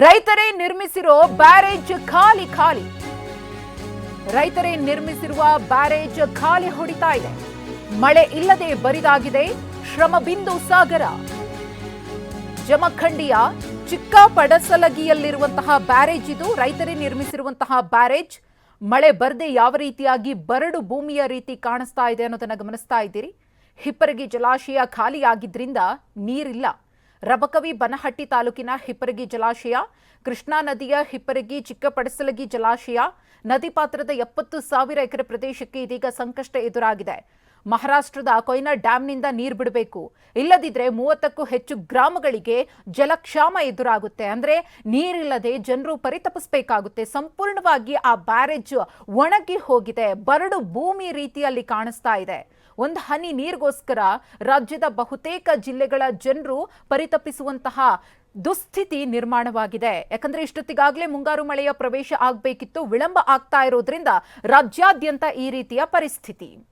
ರೈತರೇ ನಿರ್ಮಿಸಿರೋ ಬ್ಯಾರೇಜ್ ಖಾಲಿ ಖಾಲಿ. ರೈತರೇ ನಿರ್ಮಿಸಿರುವ ಬ್ಯಾರೇಜ್ ಖಾಲಿ ಹೊಡಿತಾ ಇದೆ. ಮಳೆ ಇಲ್ಲದೆ ಬರಿದಾಗಿದೆ ಶ್ರಮಬಿಂದು ಸಾಗರ. ಜಮಖಂಡಿಯ ಚಿಕ್ಕ ಪಡಸಲಗಿಯಲ್ಲಿರುವಂತಹ ಬ್ಯಾರೇಜ್ ಇದು. ರೈತರೇ ನಿರ್ಮಿಸಿರುವಂತಹ ಬ್ಯಾರೇಜ್. ಮಳೆ ಬರದೆ ಯಾವ ರೀತಿಯಾಗಿ ಬರಡು ಭೂಮಿಯ ರೀತಿ ಕಾಣಿಸ್ತಾ ಇದೆ ಅನ್ನೋದನ್ನ ಗಮನಿಸ್ತಾ ಇದ್ದೀರಿ. ಹಿಪ್ಪರಗಿ ಜಲಾಶಯ ಖಾಲಿಯಾಗಿದ್ರಿಂದ ನೀರಿಲ್ಲ. ರಬಕವಿ ಬನಹಟ್ಟಿ ತಾಲೂಕಿನ ಹಿಪ್ಪರಗಿ ಜಲಾಶಯ, ಕೃಷ್ಣಾ ನದಿಯ ಹಿಪ್ಪರಗಿ ಚಿಕ್ಕಪಡಸಲಗಿ ಜಲಾಶಯ, ನದಿ ಪಾತ್ರದ ಎಪ್ಪತ್ತು ಸಾವಿರ ಎಕರೆ ಪ್ರದೇಶಕ್ಕೆ ಇದೀಗ ಸಂಕಷ್ಟ ಎದುರಾಗಿದೆ. ಮಹಾರಾಷ್ಟ್ರದ ಕೊಯ್ನಾ ಡ್ಯಾಂನಿಂದ ನೀರು ಬಿಡಬೇಕು. ಇಲ್ಲದಿದ್ರೆ ಮೂವತ್ತಕ್ಕೂ ಹೆಚ್ಚು ಗ್ರಾಮಗಳಿಗೆ ಜಲಕ್ಷಾಮ ಎದುರಾಗುತ್ತೆ. ಅಂದ್ರೆ ನೀರಿಲ್ಲದೆ ಜನರು ಪರಿತಪಿಸಬೇಕಾಗುತ್ತೆ. ಸಂಪೂರ್ಣವಾಗಿ ಆ ಬ್ಯಾರೇಜ್ ಒಣಗಿ ಹೋಗಿದೆ. ಬರಡು ಭೂಮಿ ರೀತಿಯಲ್ಲಿ ಕಾಣಿಸ್ತಾ ಇದೆ. ಒಂದು ಹನಿ ನೀರಿಗೋಸ್ಕರ ರಾಜ್ಯದ ಬಹುತೇಕ ಜಿಲ್ಲೆಗಳ ಜನರು ಪರಿತಪಿಸುವಂತಹ ದುಸ್ಥಿತಿ ನಿರ್ಮಾಣವಾಗಿದೆ. ಯಾಕಂದ್ರೆ ಇಷ್ಟೊತ್ತಿಗಾಗಲೇ ಮುಂಗಾರು ಮಳೆಯ ಪ್ರವೇಶ ಆಗಬೇಕಿತ್ತು. ವಿಳಂಬ ಆಗ್ತಾ ಇರೋದ್ರಿಂದ ರಾಜ್ಯಾದ್ಯಂತ ಈ ರೀತಿಯ ಪರಿಸ್ಥಿತಿ.